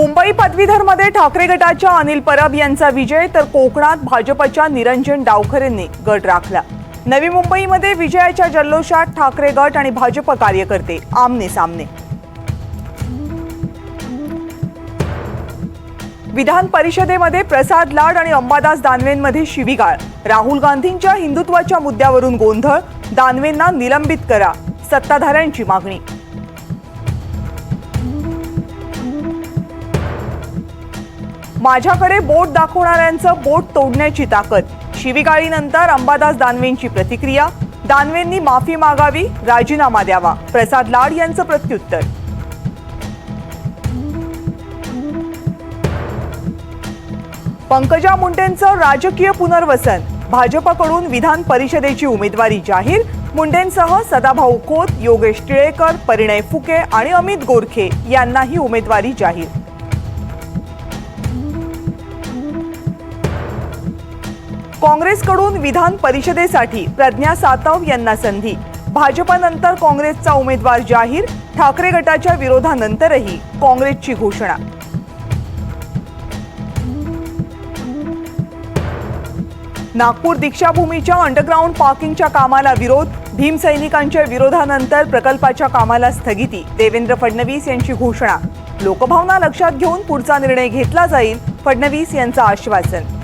मुंबई पदवीधरमध्ये ठाकरे गटाच्या अनिल परब यांचा विजय तर कोकणात भाजपच्या निरंजन डावखरेंनी गट राखला. नवी मुंबईमध्ये विजयाच्या जल्लोषात ठाकरे गट आणि भाजप कार्यकर्ते आमने सामने. विधान परिषदेमध्ये प्रसाद लाड आणि अंबादास दानवेंमध्ये शिवीगाळ. राहुल गांधींच्या हिंदुत्वाच्या मुद्द्यावरून गोंधळ दानवेंना निलंबित करा सत्ताधाऱ्यांची मागणी. माझ्याकडे बोट दाखवणाऱ्यांचं बोट तोडण्याची ताकद. शिवीगाळीनंतर अंबादास दानवेंची प्रतिक्रिया. दानवेंनी माफी मागावी राजीनामा द्यावा. प्रसाद लाड यांचं प्रत्युत्तर. पंकजा मुंडेंचं राजकीय पुनर्वसन. भाजपकडून विधान परिषदेची उमेदवारी जाहीर. मुंडेंसह सदाभाऊ खोत योगेश टिळेकर परिणय फुके आणि अमित गोरखे यांनाही उमेदवारी जाहीर. काँग्रेसकडून विधान परिषदेसाठी प्रज्ञा सातव यांना संधी. भाजपानंतर काँग्रेसचा उमेदवार जाहीर ठाकरे गटाच्या विरोधानंतरही काँग्रेसची घोषणा. नागपूर दीक्षाभूमीच्या अंडरग्राऊंड पार्किंगच्या कामाला विरोध भीमसैनिकांच्या विरोधानंतर प्रकल्पाच्या कामाला स्थगिती देवेंद्र फडणवीस यांची घोषणा. लोकभावना लक्षात घेऊन पुढचा निर्णय घेतला जाईल फडणवीस यांचं आश्वासन.